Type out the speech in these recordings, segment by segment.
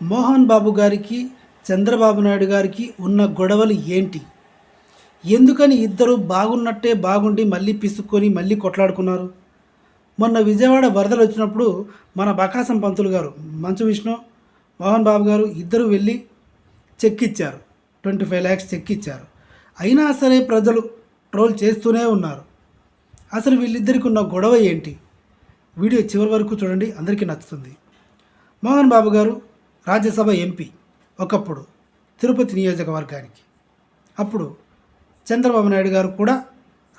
మోహన్ బాబు గారికి చంద్రబాబు నాయుడు గారికి ఉన్న గొడవలు ఏంటి? ఎందుకని ఇద్దరు బాగున్నట్టే బాగుండి మళ్ళీ పిసుక్కొని మళ్ళీ కొట్లాడుకున్నారు? మొన్న విజయవాడ వరదలు వచ్చినప్పుడు మన బకాసం పంతులు గారు మంచు విష్ణు మోహన్ బాబు గారు ఇద్దరు వెళ్ళి చెక్ ఇచ్చారు ట్వంటీ ఫైవ్ ల్యాక్స్ చెక్ ఇచ్చారు అయినా సరే ప్రజలు ట్రోల్ చేస్తూనే ఉన్నారు. అసలు వీళ్ళిద్దరికి ఉన్న గొడవ ఏంటి? వీడియో చివరి వరకు చూడండి అందరికీ నచ్చుతుంది. మోహన్ బాబు గారు రాజ్యసభ ఎంపీ ఒకప్పుడు తిరుపతి నియోజకవర్గానికి. అప్పుడు చంద్రబాబు నాయుడు గారు కూడా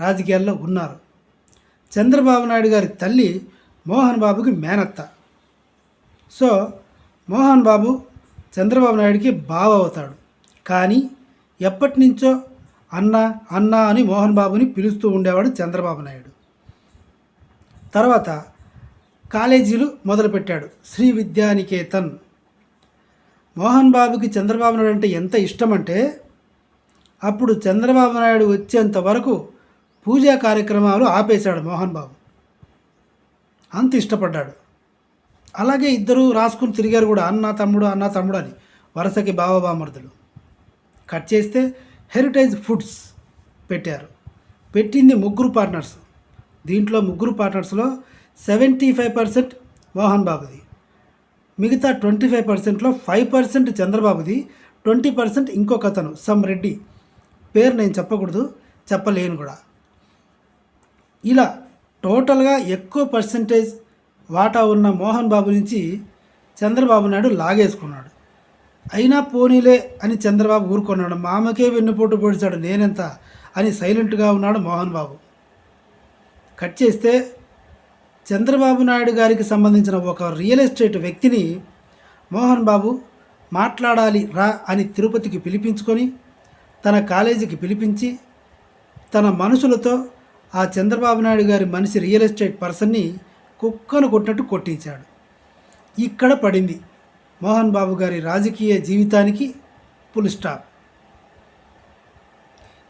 రాజకీయాల్లో ఉన్నారు. చంద్రబాబు నాయుడు గారి తల్లి మోహన్ బాబుకి మేనత్త. సో మోహన్ బాబు చంద్రబాబు నాయుడికి బావ అవుతాడు. కానీ ఎప్పటి నుంచో అన్న అన్న అని మోహన్ బాబుని పిలుస్తూ ఉండేవాడు చంద్రబాబు నాయుడు. తర్వాత కాలేజీలు మొదలుపెట్టాడు శ్రీ విద్యానికేతన్. మోహన్ బాబుకి చంద్రబాబు నాయుడు అంటే ఎంత ఇష్టం అంటే అప్పుడు చంద్రబాబు నాయుడు వచ్చేంత వరకు పూజా కార్యక్రమాలు ఆపేశాడు మోహన్ బాబు. అంత ఇష్టపడ్డాడు. అలాగే ఇద్దరు రాసుకుని తిరిగారు కూడా అన్న తమ్ముడు అన్న తమ్ముడు అని వరుసకి బావబామర్దులు. కట్ చేస్తే హెరిటేజ్ ఫుడ్స్ పెట్టారు. పెట్టింది ముగ్గురు పార్ట్నర్స్. దీంట్లో ముగ్గురు పార్ట్నర్స్లో సెవెంటీ ఫైవ్ పర్సెంట్ మోహన్ బాబుది. మిగతా ట్వంటీ ఫైవ్ పర్సెంట్లో ఫైవ్ పర్సెంట్ చంద్రబాబుది ట్వంటీ పర్సెంట్ ఇంకొక అతను సమ్ రెడ్డి. పేరు నేను చెప్పకూడదు చెప్పలేను కూడా. ఇలా టోటల్గా ఎక్కువ పర్సంటేజ్ వాటా ఉన్న మోహన్ బాబు నుంచి చంద్రబాబు నాయుడు లాగేసుకున్నాడు. అయినా పోనీలే అని చంద్రబాబు ఊరుకున్నాడు. మామకే వెన్నుపోటు పొడిచాడు నేనెంత అని సైలెంట్గా ఉన్నాడు మోహన్ బాబు. కట్ చేస్తే చంద్రబాబు నాయుడు గారికి సంబంధించిన ఒక రియల్ ఎస్టేట్ వ్యక్తిని మోహన్ బాబు మాట్లాడాలి రా అని తిరుపతికి పిలిపించుకొని తన కాలేజీకి పిలిపించి తన మనుషులతో ఆ చంద్రబాబు నాయుడు గారి మనిషి రియల్ ఎస్టేట్ పర్సన్ని కుక్కను కొట్టినట్టు కొట్టించాడు. ఇక్కడ పడింది మోహన్ బాబు గారి రాజకీయ జీవితానికి ఫుల్ స్టాప్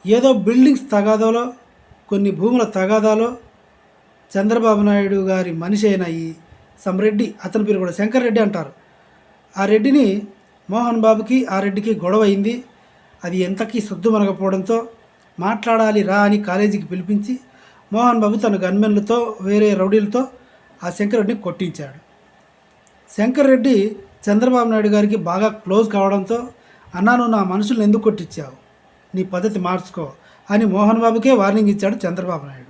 ఏదో బిల్డింగ్స్ తగాదాలో కొన్ని భూముల తగాదాలో చంద్రబాబు నాయుడు గారి మనిషి అయిన ఈ సమరెడ్డి అతని పేరు కూడా శంకర్ రెడ్డి అంటారు. ఆ రెడ్డిని మోహన్ బాబుకి ఆ రెడ్డికి గొడవ అయింది. అది ఎంతకీ సొద్దు మాట్లాడాలి రా అని కాలేజీకి పిలిపించి మోహన్ బాబు తన గన్మెన్లతో వేరే రౌడీలతో ఆ శంకర్ రెడ్డిని కొట్టించాడు. శంకర్ రెడ్డి చంద్రబాబు నాయుడు గారికి బాగా క్లోజ్ కావడంతో అన్నా నువ్వు నా మనుషులను ఎందుకు కొట్టించావు? నీ పద్ధతి మార్చుకో అని మోహన్ బాబుకే వార్నింగ్ ఇచ్చాడు చంద్రబాబు నాయుడు.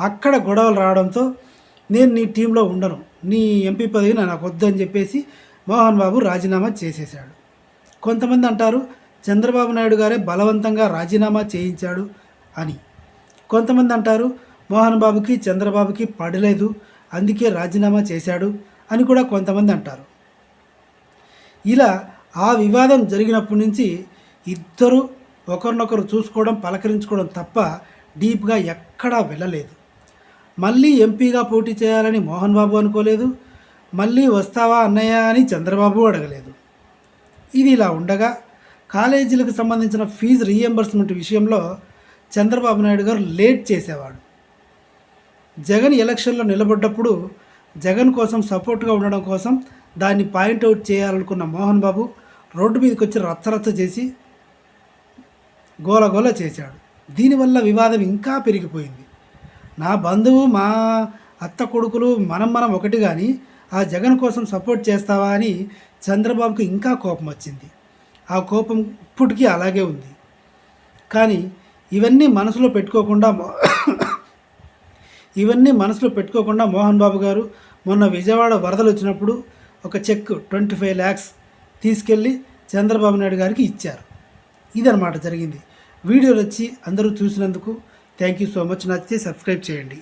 అక్కడ గొడవలు రావడంతో నేను నీ టీంలో ఉండను. నీ ఎంపీ పదవి నాకు వద్దని చెప్పేసి మోహన్ బాబు రాజీనామా చేసేశాడు. కొంతమంది అంటారు చంద్రబాబు నాయుడు గారే బలవంతంగా రాజీనామా చేయించాడు అని. కొంతమంది అంటారు మోహన్ బాబుకి చంద్రబాబుకి పడలేదు అందుకే రాజీనామా చేశాడు అని కూడా కొంతమంది అంటారు. ఇలా ఆ వివాదం జరిగినప్పటి నుంచి ఇద్దరు ఒకరినొకరు చూసుకోవడం పలకరించుకోవడం తప్ప డీప్గా ఎక్కడా వెళ్ళలేదు. మళ్ళీ ఎంపీగా పోటీ చేయాలని మోహన్ బాబు అనుకోలేదు మళ్ళీ వస్తావా అన్నయ్య అని చంద్రబాబు అడగలేదు. ఇది ఇలా ఉండగా కాలేజీలకు సంబంధించిన ఫీజు రీఎంబర్స్మెంట్ విషయంలో చంద్రబాబు నాయుడు గారు లేట్ చేసేవాడు. జగన్ ఎలక్షన్లో నిలబడ్డప్పుడు జగన్ కోసం సపోర్ట్గా ఉండడం కోసం దాన్ని పాయింట్అవుట్ చేయాలనుకున్న మోహన్ బాబు రోడ్డు మీదకి వచ్చి రచ్చరచ్చ చేసి గోలగోల చేశాడు. దీనివల్ల వివాదం ఇంకా పెరిగిపోయింది. నా బంధువు మా అత్త కొడుకులు మనం మనం ఒకటి కానీ ఆ జగన్ కోసం సపోర్ట్ చేస్తావా అని చంద్రబాబుకు ఇంకా కోపం వచ్చింది. ఆ కోపం ఇప్పటికీ అలాగే ఉంది. కానీ ఇవన్నీ మనసులో పెట్టుకోకుండా ఇవన్నీ మనసులో పెట్టుకోకుండా మోహన్ బాబు గారు మొన్న విజయవాడ వరదలు వచ్చినప్పుడు ఒక చెక్ ట్వంటీ ఫైవ్ ల్యాక్స్ తీసుకెళ్ళి చంద్రబాబు నాయుడు గారికి ఇచ్చారు. ఇదనమాట జరిగింది. వీడియోలు వచ్చి అందరూ చూసినందుకు థ్యాంక్ యూ సో మచ్ నచ్చితే సబ్స్క్రైబ్ చేయండి.